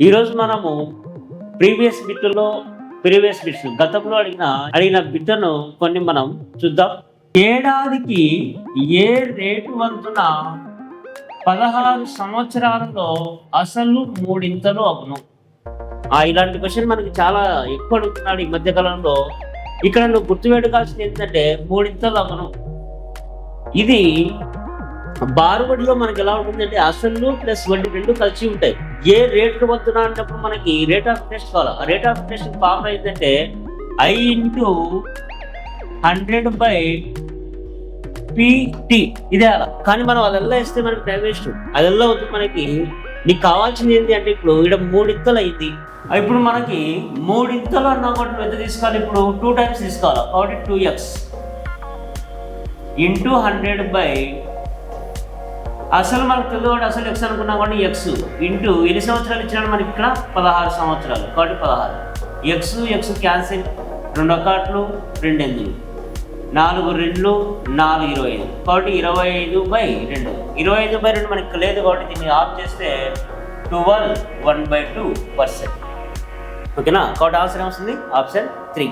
ఈరోజు మనము previous బిట్లో previous bits గతంలో అడిగిన అడిగిన బిట్లను కొన్ని మనం చూద్దాం. ఏడాదికి ఏ రేటు వంతున పదహారు సంవత్సరాలలో అసలు మూడింతలు అవును? ఆ ఇలాంటి క్వశ్చన్ మనకి చాలా ఎక్కువ అడుగుతున్నాడు ఈ మధ్య కాలంలో. ఇక్కడ నువ్వు గుర్తుపెట్టుకోవాల్సింది ఏంటంటే మూడింతలు అవును. ఇది బారుబడిలో మనకి ఎలా ఉంటుందంటే అసలు ప్లస్ వడ్డీ రెండు కలిసి ఉంటాయి. ఏ రేట్లు వద్దున అన్నప్పుడు మనకి రేట్ ఆఫ్ ఇంట్రెస్ట్ కావాలి. రేట్ ఆఫ్ ఇంట్రెస్ట్ ఫామ్ అయిందంటే I into hundred by PT. ఇదే అలా. కానీ మనం అదల్లా ఇస్తే మనకి టైం వేస్ట్ అదల్లా వద్దు మనకి? నీకు కావాల్సింది ఏంటి అంటే ఇప్పుడు ఇక్కడ మూడింతలు అయింది. ఇప్పుడు మనకి మూడింతలు అన్నా కూడా నువ్వు ఎంత తీసుకోవాలి? ఇప్పుడు టూ టైమ్స్ తీసుకోవాలి. కాబట్టి two X into hundred by అసలు మనకు తెలియదు అసలు ఎక్స్ అనుకున్నా కానీ ఎక్స్ ఇంటూ ఎన్ని సంవత్సరాలు ఇచ్చినాడు మనకి ఇక్కడ? పదహారు సంవత్సరాలు. కాబట్టి పదహారు. ఎక్స్ ఎక్స్ క్యాన్సిల్ రెండు ఒకట్లు రెండు ఎనిమిది నాలుగు రెండు నాలుగు ఇరవై ఐదు. కాబట్టి ఇరవై ఐదు బై రెండు. ఇరవై ఐదు బై రెండు మనకి లేదు కాబట్టి దీన్ని ఆఫ్ చేస్తే twelve one by two percent ఓకేనా కాబట్టి ఆన్సర్ ఏమొస్తుంది? Option three.